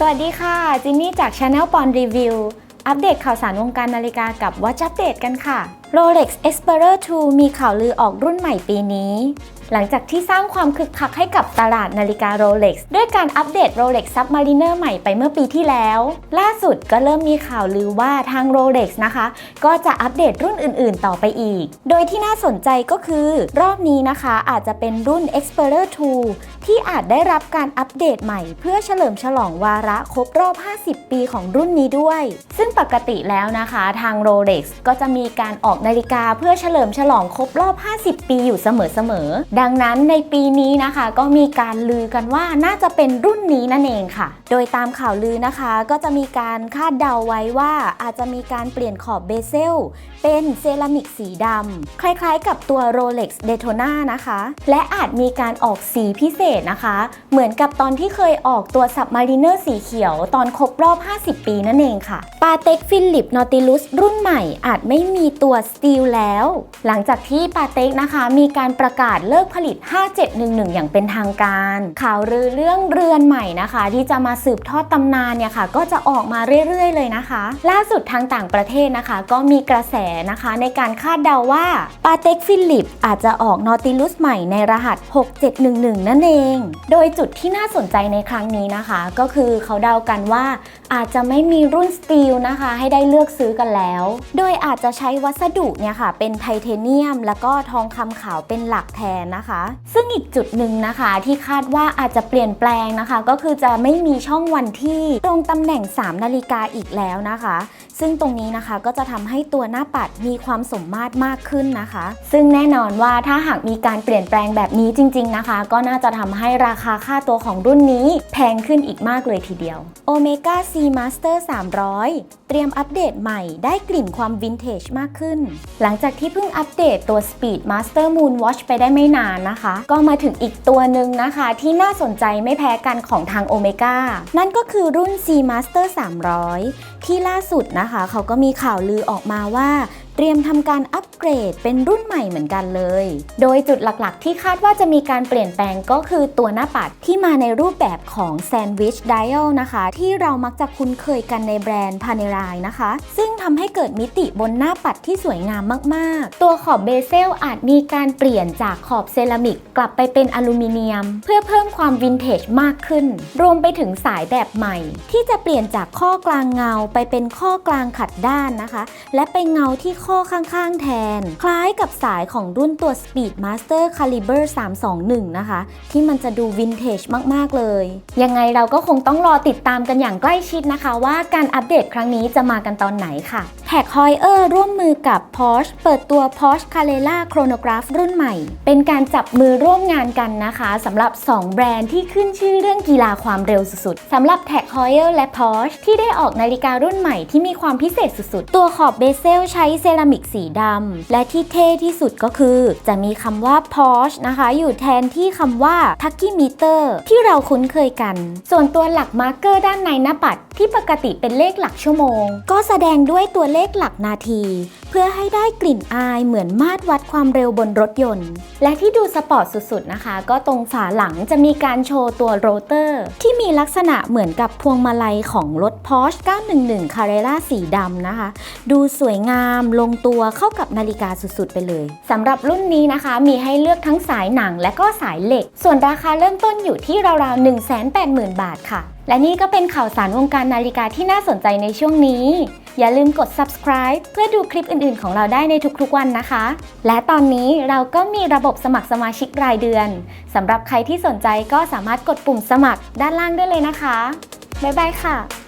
สวัสดีค่ะ จินนี่จาก Channel ปอนรีวิว อัปเดตข่าวสารวงการนาฬิกากับ Watch Update กันค่ะ Rolex Explorer 2 มีข่าวลือออกรุ่นใหม่ปีนี้ หลังจากที่สร้างความคึกคักให้กับตลาดนาฬิกา Rolex ด้วยการอัปเดต Rolex Submariner ใหม่ไปเมื่อปีที่แล้ว ล่าสุดก็เริ่มมีข่าวลือว่าทาง Rolex นะคะ ก็จะอัปเดตรุ่นอื่นๆ ต่อไปอีก โดยที่น่าสนใจก็คือ รอบนี้นะคะอาจจะเป็นรุ่น Explorer 2 ที่อาจได้รับการอัปเดตใหม่ เพื่อเฉลิมฉลองวาระครบรอบ 50 ปีของรุ่นนี้ด้วย ซึ่งปกติแล้วนะคะ ทาง Rolex ก็จะมีการออกนาฬิกาเพื่อเฉลิมฉลองครบรอบ 50 ปีอยู่เสมอๆ ดังนั้นในปีนี้นะคะ ก็มีการลือกันว่าน่าจะเป็นรุ่นนี้นั่นเองค่ะ โดยตามข่าวลือนะคะ ก็จะมีการคาดเดาไว้ว่าอาจจะมีการเปลี่ยนขอบเบเซล เป็นเซรามิกสีดำคล้ายๆ กับตัว Rolex Daytona นะคะ และอาจมีการออกสีพิเศษนะคะ เหมือนกับตอนที่เคยออกตัว Submariner สีเขียวตอนครบรอบ 50 ปีนั่นเองค่ะปาเต็กฟิลิปนอติลุสรุ่นใหม่อาจไม่มีตัวสตีลแล้ว หลังจากที่ปาเต็กนะคะ มีการประกาศเลิกผลิต 5711 อย่างเป็นทางการ ข่าวลือเรื่องเรือนใหม่นะคะ ที่จะมาสืบทอดตำนานเนี่ยค่ะ ก็จะออกมาเรื่อยๆ เลยนะคะ ล่าสุดทางต่างประเทศนะคะ ก็มีกระแสนะคะในการคาดเดาว่าปาเต็กฟิลิปอาจจะออกนอติลุสใหม่ในรหัส 6711 นั่นเอง โดยจุดที่น่าสนใจในครั้งนี้นะคะ ก็คือเขาเดากันว่าอาจจะไม่มีรุ่นสตีลนะคะ ให้ได้เลือกซื้อกันแล้ว โดยอาจจะใช้วัสดุเนี่ยค่ะเป็นไทเทเนียม แล้วก็ทองคำขาวเป็นหลักแทนนะคะ ซึ่งอีกจุดหนึ่งนะคะที่คาดว่าอาจจะเปลี่ยนแปลงนะคะ ก็คือจะไม่มีช่องวันที่ตรงตำแหน่ง 3 นาฬิกาอีกแล้วนะคะ ซึ่งตรงนี้นะคะก็จะทำให้ตัวหน้าปัดมีความสมมาตรมากขึ้นนะคะ ซึ่งแน่นอนว่าถ้าหากมีการเปลี่ยนแปลงแบบนี้จริง ๆนะคะ ก็น่าจะทำให้ราคาค่าตัวของรุ่นนี้แพงขึ้นอีกมากเลยทีเดียว Omega C Master 300 เตรียมอัปเดตใหม่ได้กลิ่นความวินเทจมากขึ้น หลังจากที่เพิ่งอัปเดตตัว Speed Master Moon Watch ไปได้ไม่นานนะคะ ก็มาถึงอีกตัวหนึ่งนะคะที่น่าสนใจไม่แพ้กันของทาง Omega นั่นก็คือรุ่น C Master 300 ที่ล่าสุดนะคะเขาก็มีข่าวลือออกมาว่า เตรียมทำการอัปเกรดเป็นรุ่นใหม่เหมือนกันเลย โดยจุดหลักๆ ที่คาดว่าจะมีการเปลี่ยนแปลงก็คือตัวหน้าปัดที่มาในรูปแบบของแซนด์วิชได a l นะคะ ที่เรามักจะคุ้นเคยกันในแบรนด์พาเนรายนะคะ ซึ่งทำให้เกิดมิติบนหน้าปัดที่สวยงามมากๆ ตัวขอบเบเซลอาจมีการเปลี่ยนจากขอบเซรามิกกลับไปเป็นอลูมิเนียม เพื่อเพิ่มความวินเทจมากขึ้น รวมไปถึงสายแบบใหม่ ที่จะเปลี่ยนจากข้อกลางเงาไปเป็นข้อกลางขัดด้านนะคะ และไปเงาที่ข้อข้างๆ แทน คล้ายกับสายของรุ่นตัว Speed Master Caliber 321 นะคะ ที่มันจะดูวินเทจมากๆเลย ยังไงเราก็คงต้องรอติดตามกันอย่างใกล้ชิดนะคะ ว่าการอัปเดตครั้งนี้จะมากันตอนไหนค่ะแท็กฮอยเออร์ร่วมมือกับ Porsche เปิดตัว Porsche Carrera Chronograph รุ่นใหม่ เป็นการจับมือร่วมงานกันนะคะสำหรับ 2 แบรนด์ที่ขึ้นชื่อเรื่องกีฬาความเร็วสุดๆสำหรับ Tag Heuer และ Porsche ที่ได้ออกนาฬิการุ่นใหม่ที่มีความพิเศษสุดๆ ตัวขอบเบเซลใช้เซรามิกสีดำ และที่เท่ที่สุดก็คือ จะมีคำว่า Porsche นะคะ อยู่แทนที่คำว่า Tucky Meter ที่เราคุ้นเคยกัน ส่วนตัวหลักมาร์เกอร์ด้านในหน้าปัด ที่ปกติเป็นเลขหลักชั่วโมง ก็แสดงด้วยตัวเลขหลักนาที พื่อให้ได้กลิ่นอายเหมือนมาตรวัดความเร็วบนรถยนต์ และที่ดูสปอร์ตสุดๆนะคะ ก็ตรงฝาหลังจะมีการโชว์ตัวโรเตอร์ ที่มีลักษณะเหมือนกับพวงมาลัยของรถ Porsche 911 Carrera สีดำนะคะ ดูสวยงามลงตัวเข้ากับนาฬิกาสุดๆ ไปเลยสำหรับรุ่นนี้นะคะ มีให้เลือกทั้งสายหนังและก็สายเหล็ก ส่วนราคาเริ่มต้นอยู่ที่ราวๆ 180,000 บาทค่ะ และนี่ก็เป็นข่าวสารวงการนาฬิกาที่น่าสนใจในช่วงนี้ อย่าลืมกด subscribe เพื่อดูคลิปอื่นๆ ของเราได้ในทุกๆวันนะคะ และตอนนี้เราก็มีระบบสมัครสมาชิกรายเดือนสำหรับใครที่สนใจก็สามารถกดปุ่มสมัครด้านล่างได้เลยนะคะ บ๊ายบายค่ะ